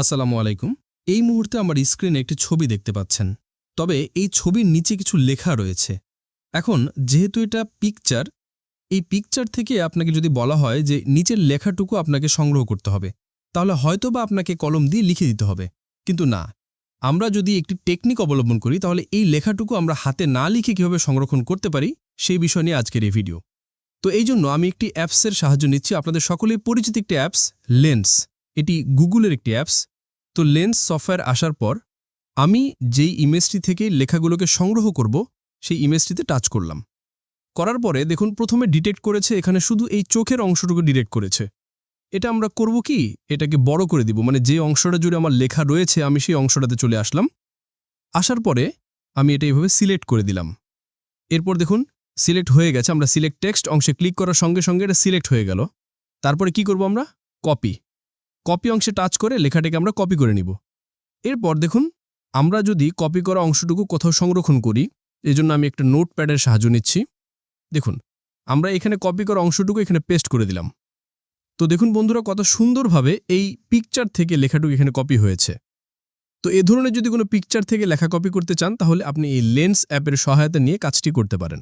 আসসালামু আলাইকুম। এই মুহূর্তে আমার স্ক্রিনে একটি ছবি দেখতে পাচ্ছেন। তবে এই ছবির নিচে কিছু লেখা রয়েছে। এখন, যেহেতু এটা পিকচার এই পিকচার থেকে আপনাকে যদি বলা হয় যে নিচের লেখাটুকু আপনাকে সংগ্রহ করতে হবে, তাহলে হয়তো বা আপনাকে কলম দিয়ে লিখে দিতে হবে। কিন্তু না। আমরা যদি একটি টেকনিক অবলম্বন করি, তাহলে এই লেখাটুকু আমরা হাতে না লিখে কীভাবে সংরক্ষণ করতে পারি, সেই বিষয় নিয়ে আজকের এই ভিডিও তো এই জন্য আমি একটি অ্যাপসের সাহায্য নিচ্ছি। আপনাদের সকলেই পরিচিত একটি অ্যাপস লেন্স এটি গুগলের একটি অ্যাপস তো লেন্স সফটওয়্যার আসার পর, আমি যেই ইমেজটি থেকে লেখাগুলোকে সংগ্রহ করব, সেই ইমেজটিতে টাচ করলাম। করার পরে দেখুন, প্রথমে ডিটেক্ট করেছে এখানে শুধু এই চোখের অংশটুকু ডিটেক্ট করেছে। এটা আমরা করব কি? এটাকে বড় করে দিব মানে যে অংশটা জুড়ে আমার লেখা রয়েছে, আমি সেই অংশটাতে চলে আসলাম। আসার পরে আমি এটা এইভাবে সিলেক্ট করে দিলাম। এরপর দেখুন সিলেক্ট হয়ে গেছে, আমরা সিলেক্ট টেক্সট অংশে ক্লিক করার সঙ্গে সঙ্গে এটা সিলেক্ট হয়ে গেল। তারপরে কি করব আমরা? কপি কপি অংশে টাচ করে লেখাটিকে আমরা কপি করে নিব। এরপর দেখুন, আমরা যদি কপি করা অংশটুকু কোথাও সংরক্ষণ করি, এজন্য আমি একটা নোট প্যাডের সাহায্য নিচ্ছি। দেখুন, আমরা এখানে কপি করা অংশটুকু এখানে পেস্ট করে দিলাম। তো দেখুন বন্ধুরা, কত সুন্দরভাবে এই পিকচার থেকে লেখাটুকু এখানে কপি হয়েছে। তো এ ধরনের যদি কোনো পিকচার থেকে লেখা কপি করতে চান, তাহলে আপনি এই লেন্স অ্যাপের সহায়তা নিয়ে কাজটি করতে পারেন।